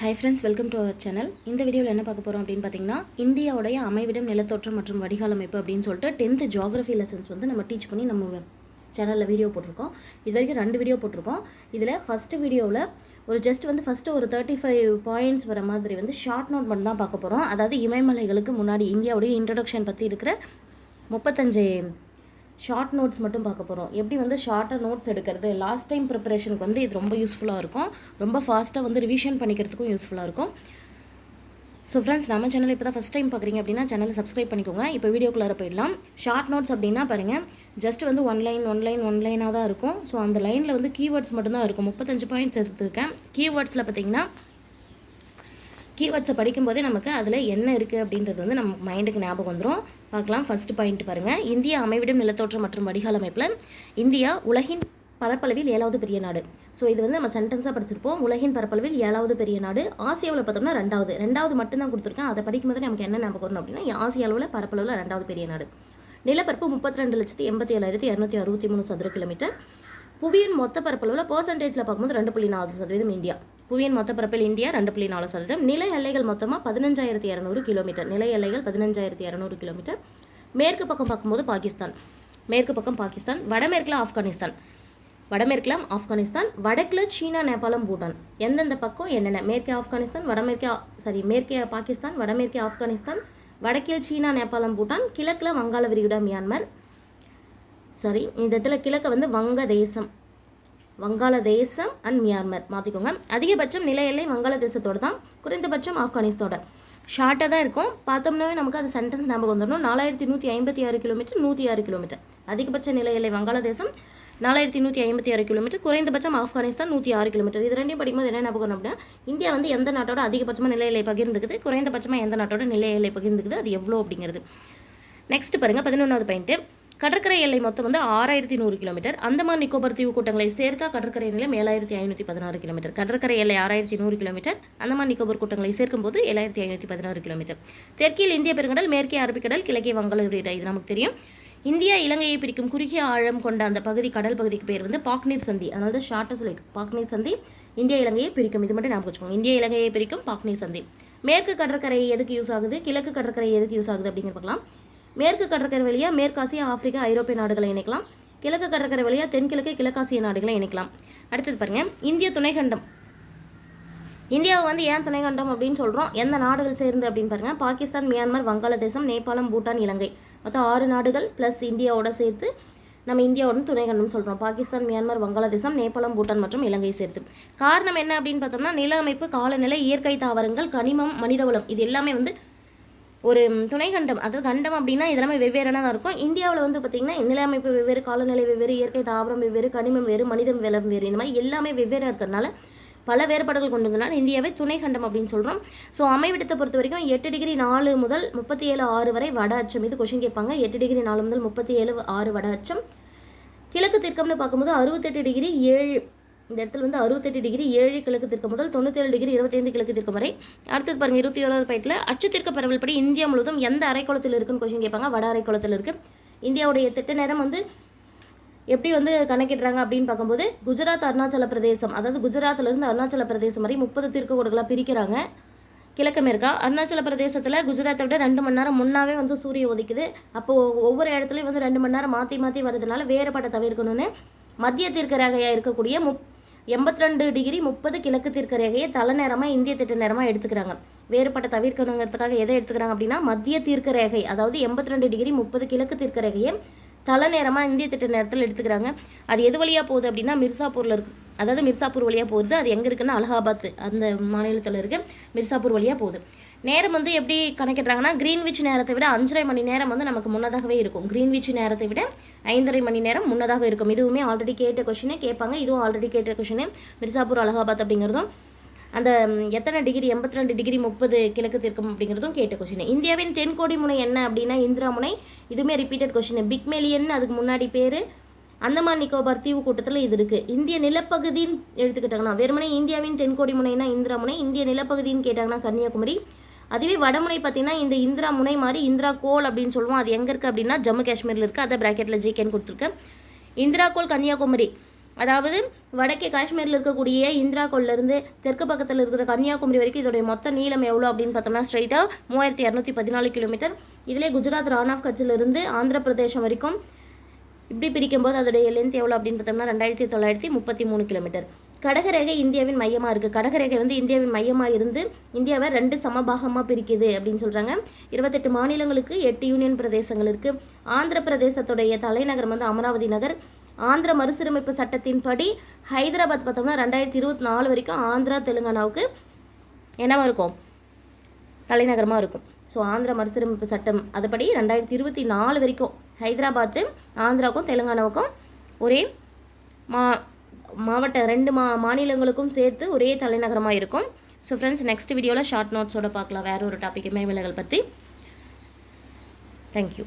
Hi friends welcome to our channel இந்த வீடியோவில் என்ன பார்க்க போகிறோம் அப்படின்னு பார்த்தீங்கன்னா இந்தியாவுடைய அமைவிடம் நிலத்தோற்றம் மற்றும் வடிகாலமைப்பு அப்படின்னு சொல்லிட்டு டென்த்து ஜியாகிரஃபி லெசன்ஸ் வந்து நம்ம டீச் பண்ணி நம்ம சேனலில் வீடியோ போட்டிருக்கோம். இது வரைக்கும் ரெண்டு வீடியோ போட்டிருக்கோம். இதில் ஃபஸ்ட்டு வீடியோவில் ஒரு ஜஸ்ட் வந்து ஃபஸ்ட்டு ஒரு தேர்ட்டி ஃபைவ் பாயிண்ட்ஸ் வர மாதிரி வந்து ஷார்ட் நோட் மட்டும் தான் பார்க்க போகிறோம் அதாவது இமயமலைகளுக்கு முன்னாடி இந்தியாவுடைய இன்ட்ரடக்ஷன் பற்றி இருக்கிற முப்பத்தஞ்சு ஷார்ட் நோட்ஸ் மட்டும் பார்க்க போகிறோம் எப்படி வந்து ஷார்ட்டாக நோட்ஸ் எடுக்கிறது? லாஸ்ட் டைம் ப்ரிப்பரேஷனுக்கு வந்து இது ரொம்ப யூஸ்ஃபுல்லாக இருக்கும். ரொம்ப ஃபாஸ்ட்டாக வந்து ரிவிஷன் பண்ணிக்கிறதுக்கும் யூஸ்ஃபுல்லாக இருக்கும். ஸோ ஃப்ரெண்ட்ஸ் நம்ம சேனல் இப்போ தான் ஃபஸ்ட் டைம் பார்க்குறீங்க அப்படின்னா சேனலை சப்ஸ்கிரைப் பண்ணிக்கோங்க. இப்போ வீடியோக்குள்ளார போயிடலாம். ஷார்ட் நோட்ஸ் அப்படின்னா பாருங்கள் ஜஸ்ட் வந்து one line one line one லைனாக தான் இருக்கும். ஸோ அந்த லைனில் வந்து கீவேர்ட்ஸ் மட்டும்தான் இருக்கும். முப்பத்தஞ்சு பாயிண்ட்ஸ் எடுத்துருக்கேன். கீவேர்ட்ஸில் பார்த்தீங்கன்னா கீவேர்ட்ஸை படிக்கும்போதே நமக்கு அதில் என்ன இருக்குது அப்படின்றது வந்து நம்ம மைண்டுக்கு ஞாபகம் வந்துடும் பார்க்கலாம். ஃபஸ்ட்டு பாயிண்ட் பாருங்கள் இந்தியா அமைவிடம் நிலத்தோற்றம் மற்றும் வடிகால் அமைப்பில் இந்தியா உலகின் பரப்பளவில் ஏழாவது பெரிய நாடு. ஸோ இது வந்து நம்ம சென்டென்ஸாக படிச்சிருப்போம். உலகின் பரப்பளவில் ஏழாவது பெரிய நாடு. ஆசியாவில் பார்த்தோம்னா ரெண்டாவது. ரெண்டாவது மட்டும்தான் கொடுத்துருக்கேன். அதை படிக்கும்போது நமக்கு என்ன ஞாபகம் வரணும் அப்படின்னா ஆசிய அளவில் பரப்பளவில் ரெண்டாவது பெரிய நாடு. நிலப்பரப்பு முப்பத்தி ரெண்டு லட்சத்தி எண்பத்தி ஏழாயிரத்தி இரநூத்தி அறுபத்தி மூணு சதுர கிலோமீட்டர் புவியின் மொத்த பரப்பளவில் பர்சன்டேஜில் பார்க்கும்போது ரெண்டு புள்ளி நாலு சதவீதம் இந்தியா. புவியின் மொத்த பரப்பில் இந்தியா ரெண்டு புள்ளி நாலு சதவீதம். நில எல்லைகள் மொத்தமாக பதினஞ்சாயிரத்தி இரநூறு கிலோமீட்டர். நில எல்லைகள் பதினஞ்சாயிரத்தி இரநூறு கிலோமீட்டர். மேற்கு பக்கம் பார்க்கும்போது பாகிஸ்தான். மேற்கு பக்கம் பாகிஸ்தான். வடமேற்கில் ஆப்கானிஸ்தான். வடமேற்கில் ஆப்கானிஸ்தான். வடக்கில் சீனா நேபாளம் பூட்டான். எந்தெந்த பக்கம் என்னென்ன? மேற்கே ஆப்கானிஸ்தான் வடமேற்கே சாரி மேற்கே பாகிஸ்தான் வடமேற்கே ஆப்கானிஸ்தான் வடக்கில் சீனா நேபாளம் பூட்டான் கிழக்கில் வங்காள விரிகுடா மியான்மர். சாரி இந்த இடத்துல கிழக்க வந்து வங்க தேசம். வங்காளதேசம் அண்ட் மியான்மர் மாற்றிக்கோங்க அதிகபட்சம் நில எல்லை வங்காளதேசத்தோட தான் குறைந்தபட்சம் ஆப்கானிஸ்தோட. ஷார்ட்டாக தான் இருக்கும். பார்த்தோம்னாவே நமக்கு அது சென்டென்ஸ் ஞாபகம் வந்துடணும். நாலாயிரத்தி நூற்றி ஐம்பத்தி ஆறு கிலோமீட்டர் நூற்றி ஆறு கிலோமீட்டர் அதிகபட்ச நில எல்லை வங்காளதேசம் நாலாயிரத்தி நூற்றி ஐம்பத்தி ஆறு கிலோமீட்டர் குறைந்தபட்சம் ஆப்கானிஸ்தான் நூற்றி ஆறு கிலோமீட்டர் இது ரெண்டையும் படிக்கும்போது என்ன ஞாபகம் அப்படின்னா இந்தியா வந்து எந்த நாட்டோட அதிகபட்சமாக நில எல்லை பகிர்ந்துக்குது குறைந்தபட்சமாக எந்த நாட்டோட நில எல்லை பகிர்ந்துக்குது அது எவ்வளோ அப்படிங்கிறது. நெக்ஸ்ட் பாருங்கள் பதினொன்றாவது பாயிண்ட்டு கடற்கரை எல்லை மொத்தம் வந்து ஆறாயிரத்தி நூறு கிலோமீட்டர். அந்தமான் நிக்கோபர் தீவு கூட்டங்களை சேர்த்தா கடற்கரை நிலம் ஏழாயிரத்தி ஐநூற்றி பதினாறு கிலோமீட்டர். கடற்கரை எல்லை ஆறாயிரத்தி நூறு கிலோமீட்டர். அந்தமான் நிக்கோபர் கூட்டங்களை சேர்க்கும்போது ஏழாயிரத்தி ஐநூற்றி பதினாறு கிலோமீட்டர். தெற்கில் இந்திய பெருங்கடல் மேற்கே அரபிக்கடல் கிழக்கே வங்காள இது நமக்கு தெரியும். இந்தியா இலங்கையை பிரிக்கும் குறுகிய ஆழம் கொண்ட அந்த பகுதி கடல் பகுதிக்கு பேர் வந்து பாக்னீர் சந்தி. அதனால தான் ஷார்ட்டஸ்ட் லைக் பாக்னீர் சந்தி. இந்தியா இலங்கையை பிரிக்கும். இது மட்டும் ஞாபகம் வச்சுக்கோங்க. இந்தியா இலங்கையை பிரிக்கும் பாக்னீர் சந்தி. மேற்கு கடற்கரை எதுக்கு யூஸ் ஆகுது? கிழக்கு கடற்கரை எதுக்கு யூஸ் ஆகுது அப்படிங்கிற பார்க்கலாம். மேற்கு கடற்கரை வழியாக மேற்காசியா ஆப்பிரிக்கா ஐரோப்பிய நாடுகளை இணைக்கலாம். கிழக்கு கடற்கரை வழியாக தென்கிழக்கு கிழக்காசிய நாடுகளை இணைக்கலாம். அடுத்தது பாருங்கள் இந்திய துணைக்கண்டம். இந்தியாவை வந்து ஏன் துணைக்கண்டம் அப்படின்னு சொல்கிறோம் எந்த நாடுகள் சேர்ந்து அப்படின்னு பாருங்கள் பாகிஸ்தான் மியான்மர் வங்காளதேசம் நேபாளம் பூட்டான் இலங்கை. மொத்தம் ஆறு நாடுகள் ப்ளஸ் இந்தியாவோட சேர்த்து நம்ம இந்தியாவோட துணைக்கண்டம் சொல்கிறோம் பாகிஸ்தான் மியான்மர் வங்காளதேசம் நேபாளம் பூட்டான் மற்றும் இலங்கை சேர்த்து. காரணம் என்ன அப்படின்னு பார்த்தோம்னா நில அமைப்பு காலநிலை இயற்கை தாவரங்கள் கனிமம் மனிதவளம் இது எல்லாமே வந்து ஒரு துணை கண்டம் அதாவது கண்டம் அப்படின்னா இதெல்லாமே வெவ்வேறான தான் இருக்கும். இந்தியாவில் வந்து பார்த்திங்கன்னா நில அமைப்பு வெவ்வேறு காலநிலை வெவ்வேறு இயற்கை தாவரம் வெவ்வேறு கனிமம் வேறு மனிதம் வெளம் வேறு இந்த மாதிரி எல்லாமே வெவ்வேறாக இருக்கிறதுனால பல வேறுபாடுகள் கொண்டதுனால இந்தியாவை துணை கண்டம் அப்படின்னு சொல்கிறோம் ஸோ அமைவிடத்தை பொறுத்த வரைக்கும் எட்டு டிகிரி நாலு முதல் முப்பத்தி ஏழு ஆறு வரை வட அச்சம். இது கொஷின் கேட்பாங்க. எட்டு டிகிரி நாலு முதல் முப்பத்தி ஏழு ஆறு வட அச்சம். கிழக்கு தெற்கம்னு பார்க்கும்போது அறுபத்தெட்டு டிகிரி ஏழு இந்த இடத்துல வந்து அறுபத்தெட்டு டிகிரி ஏழு கிழக்கு தெற்கு முதல் தொண்ணூத்தேழு டிகிரி இருபத்தைந்து கிழக்கு தெற்கு வரை. அடுத்தது பாருங்கள் இருபத்தி ஓராவது பாயிண்டில் அச்சுத்திற்கு பரவல் படி இந்தியா முழுவதும் எந்த அரைக்கோளத்தில் இருக்குன்னு கொஷின் கேட்பாங்க. வட அரைக்கோளத்தில் இருக்குது இந்தியாவுடைய திட்ட நேரம் வந்து எப்படி வந்து கணக்கிடுறாங்க அப்படின்னு பார்க்கும்போது குஜராத் அருணாச்சல பிரதேசம் அதாவது குஜராத்லேருந்து அருணாச்சல பிரதேசம் வரை முப்பது தீர்க்கோடுகளாக பிரிக்கிறாங்க. கிழக்கு மேற்கா அருணாச்சல பிரதேசத்தில் குஜராத்தை விட ரெண்டு மணி நேரம் முன்னாவே வந்து சூரியன் உதிக்குது. அப்போது ஒவ்வொரு இடத்துலையும் வந்து ரெண்டு மணி நேரம் மாற்றி மாற்றி வரதுனால வேறுபாட்டை தவிர்க்கணும்னு மத்திய தீர்க்க ரேகையாக இருக்கக்கூடிய முப் எண்பத்தி ரெண்டு டிகிரி முப்பது கிழக்கு தீர்க்க ரேகையை தலைநேரமாக இந்திய திட்ட நேரமாக எடுத்துக்கிறாங்க. வேறுபட்ட தவிர்க்கணுங்கிறதுக்காக எதை எடுத்துக்கிறாங்க அப்படின்னா மத்திய தீர்க்க ரேகை அதாவது எண்பத்தி ரெண்டு டிகிரி முப்பது கிழக்கு தீர்க்க ரேகையை தலை நேரமாக இந்திய திட்ட நேரத்தில் எடுத்துக்கிறாங்க. அது எது வழியாக போகுது அப்படின்னா மிர்சாப்பூரில் இருக்குது அதாவது மிர்சாப்பூர் வழியாக போகுது. அது எங்கே இருக்குன்னா அலகாபாத் அந்த மாநிலத்தில் இருக்குது மிர்சாப்பூர் வழியாக போகுது. நேரம் வந்து எப்படி கணக்கிடுறாங்கன்னா கிரீன்விச் நேரத்தை விட அஞ்சரை மணி நேரம் வந்து நமக்கு முன்னதாகவே இருக்கும். கிரீன்விச் நேரத்தை விட ஐந்தரை மணி நேரம் முன்னதாக இருக்கும். இதுவுமே ஆல்ரெடி கேட்ட கொஷினே கேட்பாங்க. இதுவும் ஆல்ரெடி கேட்ட கொஷினே மிர்சாப்பூர் அலகாபாத் அப்படிங்கிறதும் அந்த எத்தனை டிகிரி எண்பத்தி ரெண்டு டிகிரி முப்பது கிழக்கு தீர்க்கம் அப்படிங்கிறதும் கேட்ட கொஷின் இந்தியாவின் தென்கோடி முனை என்ன அப்படின்னா இந்திரா முனை. இதுவுமே ரிப்பீட்டட் கொஷின் பிக்மேலியன் அதுக்கு முன்னாடி பேர் அந்தமான் நிக்கோபார் தீவு கூட்டத்தில் இது இருக்குது இந்திய நிலப்பகுதின்னு எடுத்துக்கிட்டாங்கன்னா வெறுமனே இந்தியாவின் தென்கோடி முனைனா இந்திரா முனை இந்திய நிலப்பகுதின்னு கேட்டாங்கன்னா கன்னியாகுமரி அதுவே வடமுனை பார்த்தீங்கன்னா இந்த இந்திரா முனை மாதிரி இந்திரா கோல் அப்படின்னு சொல்லுவோம். அது எங்கே இருக்குது அப்படின்னா ஜம்மு காஷ்மீரில் இருக்குது அதை ப்ராக்கெட்டில் ஜிகேன்னு கொடுத்துருக்கேன். இந்திரா கோல் கன்னியாகுமரி. அதாவது வடக்கே காஷ்மீரில் இருக்கக்கூடிய இந்திரா கோல்லேருந்து தெற்கு பக்கத்தில் இருக்கிற கன்னியாகுமரி வரைக்கும் இதோடைய மொத்த நீளம் எவ்வளோ அப்படின்னு பார்த்தோம்னா ஸ்ட்ரைட்டாக மூவாயிரத்தி இரநூத்தி பதினாலு கிலோமீட்டர் இதிலே குஜராத் ரான் ஆஃப் கட்சிலிருந்து ஆந்திர பிரதேசம் வரைக்கும் இப்படி பிரிக்கும்போது அதோடைய லென்த் எவ்வளோ அப்படின்னு பார்த்தோம்னா ரெண்டாயிரத்தி தொள்ளாயிரத்தி முப்பத்தி மூணு கிலோமீட்டர் கடகரேகை இந்தியாவின் மையமாக இருக்குது கடகரேகை வந்து இந்தியாவின் மையமாக இருந்து இந்தியாவை ரெண்டு சமபாகமாக பிரிக்குது அப்படின்னு சொல்கிறாங்க இருபத்தெட்டு மாநிலங்களுக்கு எட்டு யூனியன் பிரதேசங்கள் இருக்குது ஆந்திர பிரதேசத்துடைய தலைநகரம் வந்து அமராவதி நகர். ஆந்திர மறுசீரமைப்பு சட்டத்தின்படி ஹைதராபாத் பார்த்தோம்னா ரெண்டாயிரத்தி இருபத்தி நாலு வரைக்கும் ஆந்திரா தெலுங்கானாவுக்கு என்னவாக இருக்கும்? தலைநகரமாக இருக்கும். ஸோ ஆந்திர மறுசீரமைப்பு சட்டம் அதுபடி ரெண்டாயிரத்தி இருபத்தி நாலு வரைக்கும் ஹைதராபாத்து ஆந்திராவுக்கும் தெலுங்கானாவுக்கும் ஒரே மா மாவட்ட ரெண்டு மா மாநிலங்களுக்கும் சேர்த்து ஒரே தலைநகரமாக இருக்கும். ஸோ ஃப்ரெண்ட்ஸ் நெக்ஸ்ட் வீடியோவில் ஷார்ட் நோட்ஸோடு பார்க்கலாம். வேறு ஒரு டாபிக் மேவிலகள் பற்றி தேங்க்யூ